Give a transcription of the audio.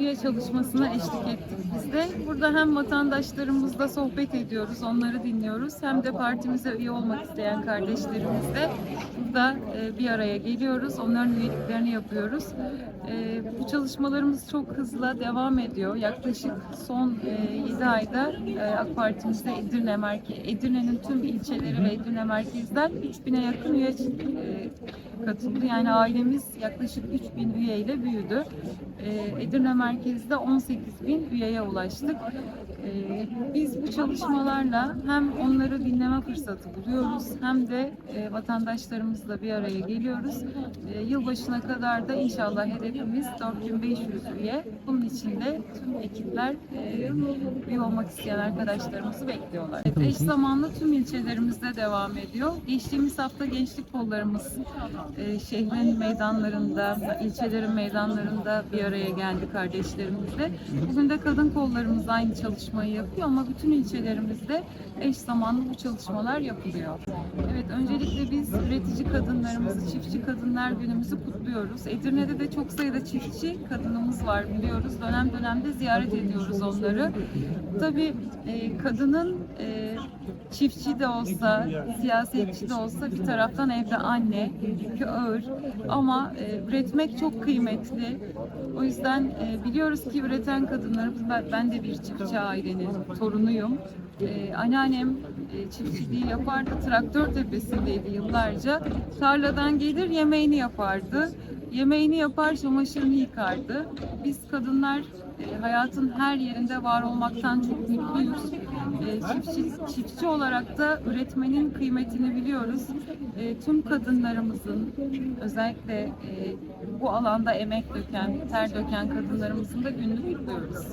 üye çalışmasına eşlik ettik biz de. Burada hem vatandaşlarımızla sohbet ediyoruz, onları dinliyoruz. Hem de partimize üye olmak isteyen kardeşlerimizle burada e, bir araya geliyoruz. Onların üyeliklerini yapıyoruz. E, Bu çalışmalarımız çok hızla devam ediyor. Yaklaşık son 7 ayda e, AK Parti'mizde Edirne Edirne'nin tüm ilçeleri ve Edirne merkezden 3000'e yakın üye katıldı. Yani ailemiz yaklaşık 3000 üyeyle büyüdü. Edirne merkezde 18 bin üyeye ulaştık. Ee, Biz bu çalışmalarla hem onları dinleme fırsatı buluyoruz hem de e, vatandaşlarımızla bir araya geliyoruz. Ee, Yılbaşına kadar da inşallah hedefimiz 4500 üye. Bunun için de tüm ekipler e, üye olmak isteyen arkadaşlarımızı bekliyorlar. Evet, eş zamanlı tüm ilçelerimizde devam ediyor. Geçtiğimiz hafta gençlik kollarımız e, şehrin meydanlarında, ilçelerin meydanlarında bir araya geldi kardeşlerimizle. Bugün de kadın kollarımız aynı çalışmayı yapıyor ama bütün ilçelerimizde eş zamanlı bu çalışmalar yapılıyor. Evet, öncelikle biz üretici kadınlarımızı, çiftçi kadınlar günümüzü kutluyoruz. Edirne'de de çok sayıda çiftçi kadınımız var biliyoruz. Dönem dönemde ziyaret ediyoruz onları. Tabii e, kadının e, çiftçi de olsa, siyasetçi de olsa bir taraftan evde anne, yükü ağır ama e, üretmek çok kıymetli. O yüzden e, biliyoruz ki üreten kadınlarımız, ben, ben de bir çiftçi ailenin torunuyum. E, anneannem e, çiftçiliği yapardı, traktör tepesindeydi yıllarca. Tarladan gelir yemeğini yapardı. Yemeğini yapar, çamaşırını yıkardı. Biz kadınlar e, hayatın her yerinde var olmaktan çok mutluyuz. E, çiftçi, çiftçi olarak da üretmenin kıymetini biliyoruz. E, tüm kadınlarımızın özellikle e, bu alanda emek döken, ter döken kadınlarımızın da gününü kutluyoruz.